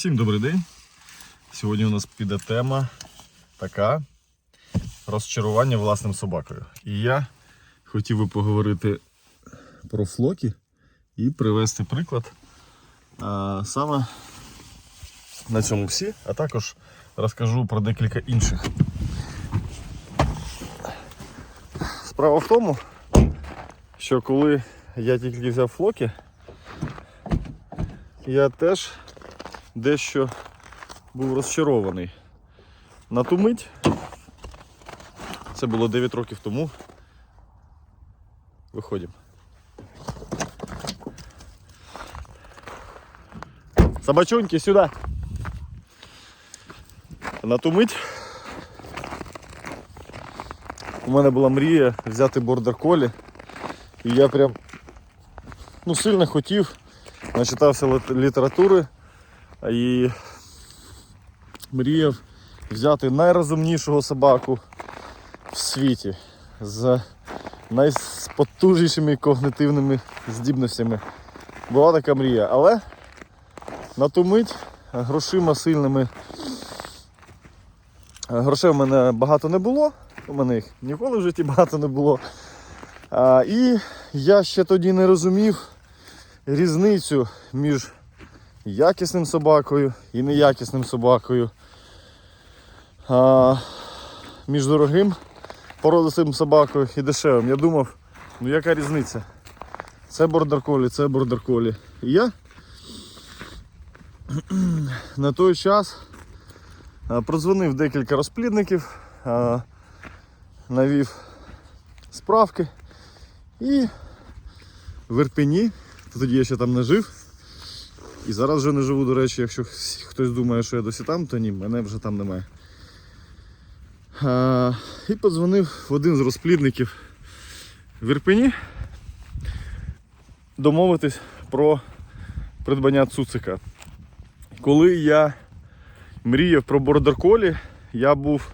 Всім добрий день. Сьогодні у нас піде тема така розчарування власним собакою. І я хотів би поговорити про флокі і привести приклад а, саме на цьому всі, а також розкажу про декілька інших. Справа в тому, що коли я тільки взяв флокі, я теж дещо був розчарований. На ту мить, це було 9 років тому. Виходимо. Собачоньки сюди. На ту мить у мене була мрія взяти бордер колі. І я прям ну, сильно хотів, начитався літератури і мріяв взяти найрозумнішого собаку в світі з найпотужнішими когнитивними здібностями. Була така мрія, але на ту мить грошима сильними. Грошей у мене багато не було, у мене їх ніколи в житті багато не було. А, і я ще тоді не розумів різницю між якісним собакою і неякісним собакою. А, між дорогим породистим собакою і дешевим. Я думав, ну яка різниця? Це бордер-колі, це бордер-колі. І я на той час продзвонив декілька розплідників, навів справки і в Ірпені, тоді я ще там не жив. І зараз вже не живу, до речі, якщо хтось думає, що я досі там, то ні, мене вже там немає. А, і подзвонив в один з розплідників в Ірпені домовитись про придбання цуцика. Коли я мріяв про бордер-колі, я був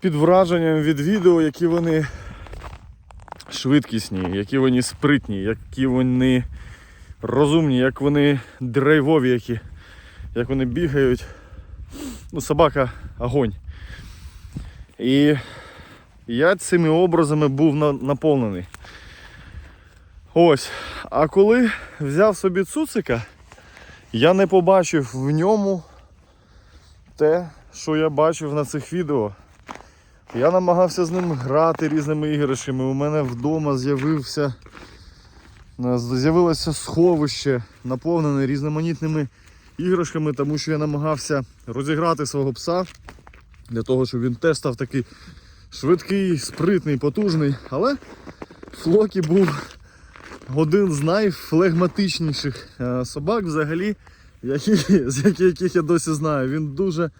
під враженням від відео, які вони швидкісні, які вони спритні, які вони розумні, як вони драйвові, які, як вони бігають. Ну, собака огонь. І я цими образами був на- наповнений. Ось. А коли взяв собі цуцика, я не побачив в ньому те, що я бачив на цих відео. Я намагався з ним грати різними іграшами. У мене вдома з'явився з'явилося сховище, наповнене різноманітними іграшками, тому що я намагався розіграти свого пса для того, щоб він теж став такий швидкий, спритний, потужний. Але Флокі був один з найфлегматичніших е, собак взагалі, які, з яких, я досі знаю. Він дуже,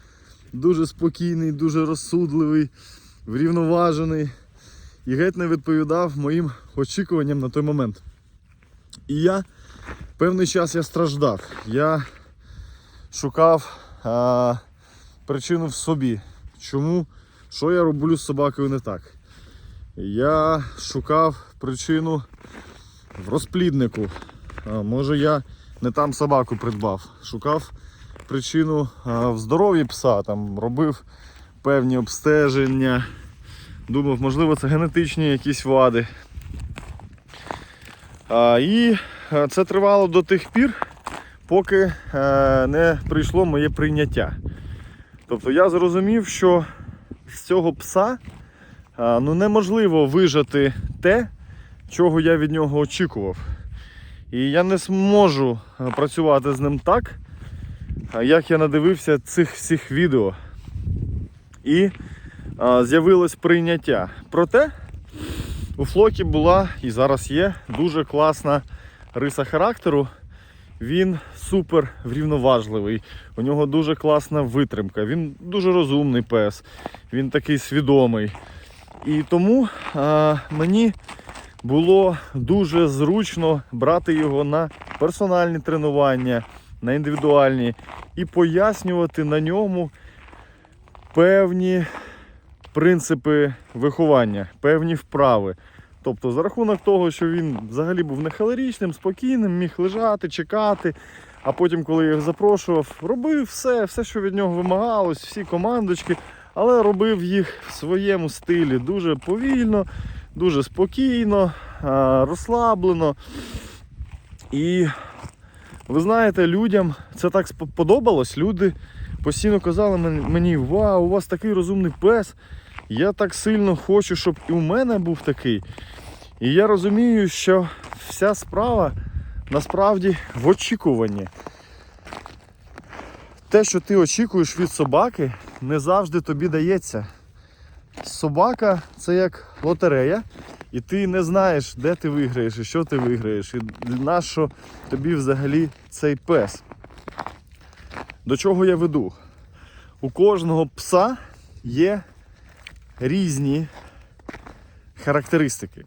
дуже спокійний, дуже розсудливий, врівноважений і геть не відповідав моїм очікуванням на той момент. І я певний час я страждав. Я шукав а, причину в собі. Чому, що я роблю з собакою не так. Я шукав причину в розпліднику. А, може я не там собаку придбав. Шукав причину а, в здоров'ї пса, там робив певні обстеження. Думав, можливо, це генетичні якісь вади. І е, це тривало до тих пір, поки е, не прийшло моє прийняття. Тобто я зрозумів, що з цього пса е, ну, неможливо вижати те, чого я від нього очікував. І я не зможу працювати з ним так, як я надивився цих всіх відео. І з'явилось прийняття. Проте у Флокі була і зараз є дуже класна риса характеру. Він супер врівноважливий, у нього дуже класна витримка, він дуже розумний пес, він такий свідомий. І тому а, мені було дуже зручно брати його на персональні тренування, на індивідуальні і пояснювати на ньому певні принципи виховання, певні вправи. Тобто, за рахунок того, що він взагалі був нехалерічним, спокійним, міг лежати, чекати, А потім, коли я їх запрошував, робив все, все, що від нього вимагалось, всі командочки, але робив їх в своєму стилі дуже повільно, дуже спокійно, розслаблено. І ви знаєте, людям це так спо- подобалось. Люди постійно казали мені: Вау, у вас такий розумний пес. Я так сильно хочу, щоб і у мене був такий. І я розумію, що вся справа насправді в очікуванні. Те, що ти очікуєш від собаки, не завжди тобі дається. Собака це як лотерея, і ти не знаєш, де ти виграєш і що ти виграєш, і на що тобі взагалі цей пес. До чого я веду? У кожного пса є різні характеристики.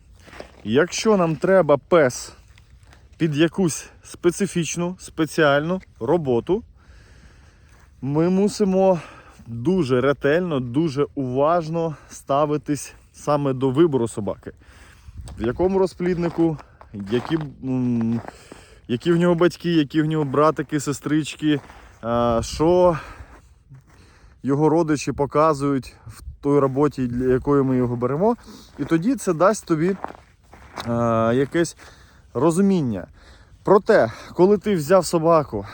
Якщо нам треба пес під якусь специфічну, спеціальну роботу, ми мусимо дуже ретельно, дуже уважно ставитись саме до вибору собаки. В якому розпліднику, які, які в нього батьки, які в нього братики, сестрички, що його родичі показують в той роботі, для якої ми його беремо. І тоді це дасть тобі якесь розуміння. Проте, коли ти взяв собаку,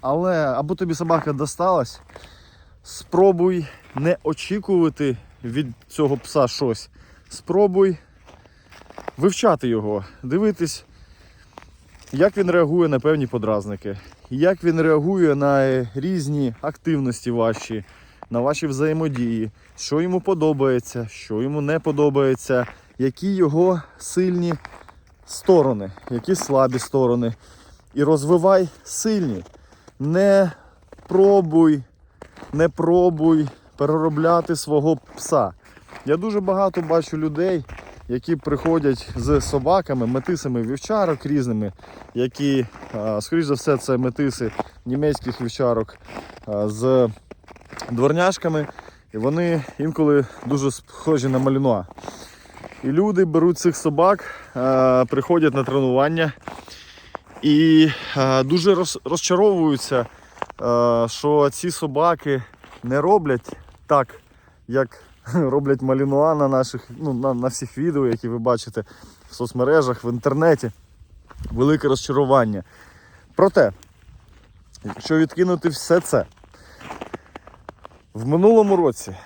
але або тобі собака досталась, спробуй не очікувати від цього пса щось. Спробуй вивчати його, дивитись, як він реагує на певні подразники, як він реагує на е, різні активності ваші, на ваші взаємодії, що йому подобається, що йому не подобається, які його сильні сторони, які слабі сторони. І розвивай сильні. Не пробуй, не пробуй переробляти свого пса. Я дуже багато бачу людей, які приходять з собаками, метисами вівчарок різними, які, скоріш за все, це метиси німецьких вівчарок з дворняшками. І вони інколи дуже схожі на малінуа. І люди беруть цих собак, приходять на тренування і дуже розчаровуються, що ці собаки не роблять так, як роблять малінуа на наших, ну, на, на всіх відео, які ви бачите в соцмережах, в інтернеті. Велике розчарування. Проте, якщо відкинути все це, в минулому році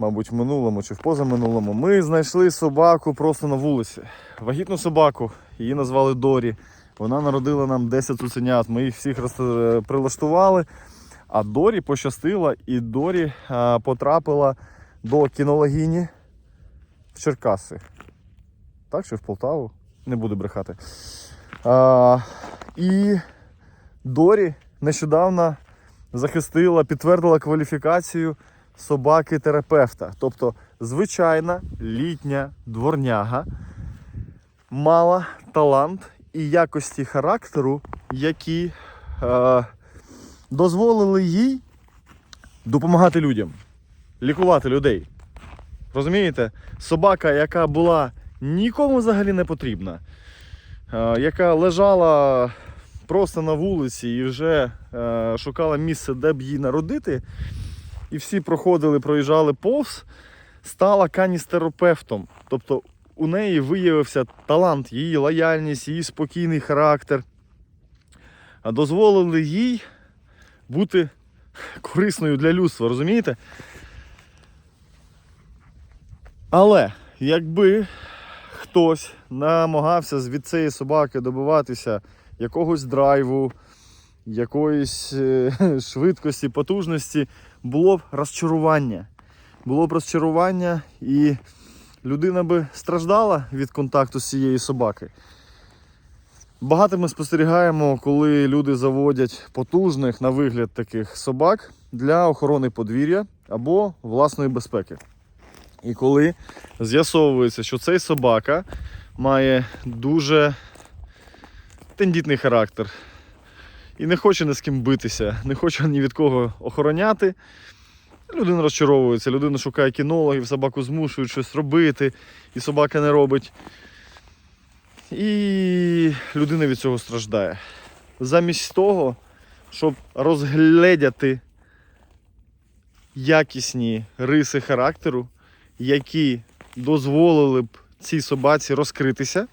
мабуть, в минулому чи в позаминулому, ми знайшли собаку просто на вулиці. Вагітну собаку, її назвали Дорі. Вона народила нам 10 цуценят. Ми їх всіх е, прилаштували. А Дорі пощастила, і Дорі е, потрапила до кінологіні в Черкаси. Так, чи в Полтаву? Не буду брехати. А, і Дорі нещодавно захистила, підтвердила кваліфікацію собаки-терапевта. Тобто звичайна літня дворняга мала талант і якості характеру, які е, дозволили їй допомагати людям, лікувати людей. Розумієте? Собака, яка була нікому взагалі не потрібна, яка лежала просто на вулиці і вже е, шукала місце, де б її народити і всі проходили, проїжджали повз, стала каністерапевтом. Тобто у неї виявився талант, її лояльність, її спокійний характер. Дозволили їй бути корисною для людства, розумієте? Але якби хтось намагався від цієї собаки добиватися якогось драйву, якоїсь е, швидкості, потужності, було б розчарування. Було б розчарування, і людина би страждала від контакту з цією собакою. Багато ми спостерігаємо, коли люди заводять потужних на вигляд таких собак для охорони подвір'я або власної безпеки. І коли з'ясовується, що цей собака має дуже тендітний характер, і не хоче ні з ким битися, не хоче ні від кого охороняти. Людина розчаровується, людина шукає кінологів, собаку змушують щось робити, і собака не робить. І людина від цього страждає. Замість того, щоб розгледяти якісні риси характеру, які дозволили б цій собаці розкритися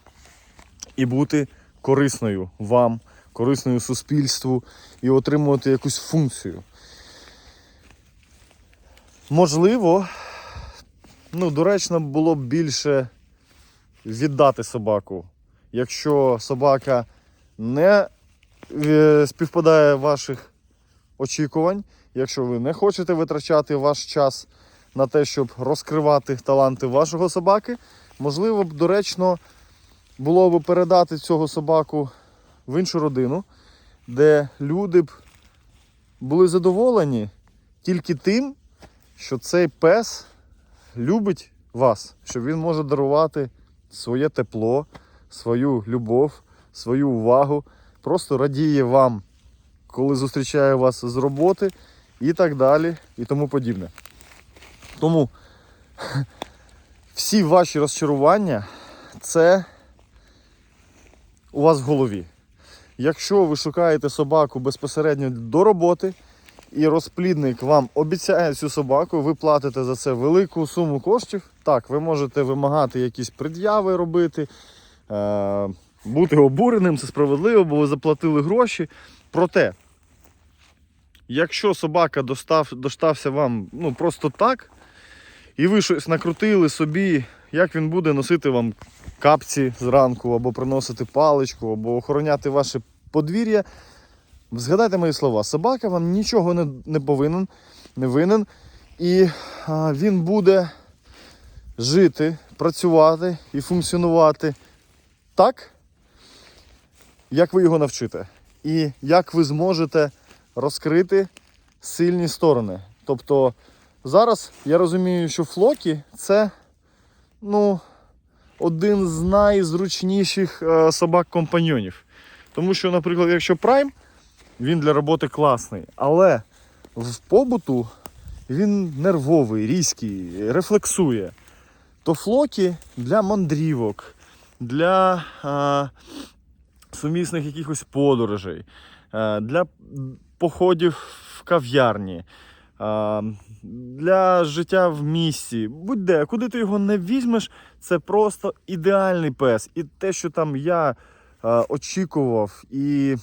і бути корисною вам, корисною суспільству і отримувати якусь функцію. Можливо, ну, доречно було б більше віддати собаку. Якщо собака не е, співпадає ваших очікувань, якщо ви не хочете витрачати ваш час на те, щоб розкривати таланти вашого собаки, можливо б доречно було б передати цього собаку в іншу родину, де люди б були задоволені тільки тим, що цей пес любить вас, що він може дарувати своє тепло, свою любов, свою увагу, просто радіє вам, коли зустрічає вас з роботи і так далі, і тому подібне. Тому всі ваші розчарування це у вас в голові. Якщо ви шукаєте собаку безпосередньо до роботи, і розплідник вам обіцяє цю собаку, ви платите за це велику суму коштів. Так, ви можете вимагати якісь пред'яви робити, е- бути обуреним, це справедливо, бо ви заплатили гроші. Проте, якщо собака достав, достався вам ну, просто так, і ви щось накрутили собі, як він буде носити вам капці зранку, або приносити паличку, або охороняти ваше подвір'я. Згадайте мої слова, собака вам нічого не, не повинен, не винен, і а, він буде жити, працювати і функціонувати так, як ви його навчите. І як ви зможете розкрити сильні сторони. Тобто зараз я розумію, що флокі це ну, один з найзручніших е, собак-компаньйонів. Тому що, наприклад, якщо Prime, він для роботи класний, але в побуту він нервовий, різкий, рефлексує. То флокі для мандрівок, для а, сумісних якихось подорожей, а, для походів в кав'ярні, для життя в місті. Будь-де, куди ти його не візьмеш, це просто ідеальний пес. І те, що там я очікував і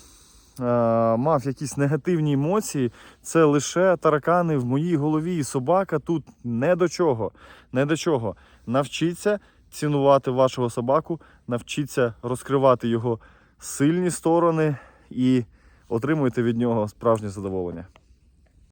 мав якісь негативні емоції, це лише таракани в моїй голові. І собака тут не до чого. Не до чого. Навчіться цінувати вашого собаку, навчіться розкривати його сильні сторони і отримуйте від нього справжнє задоволення.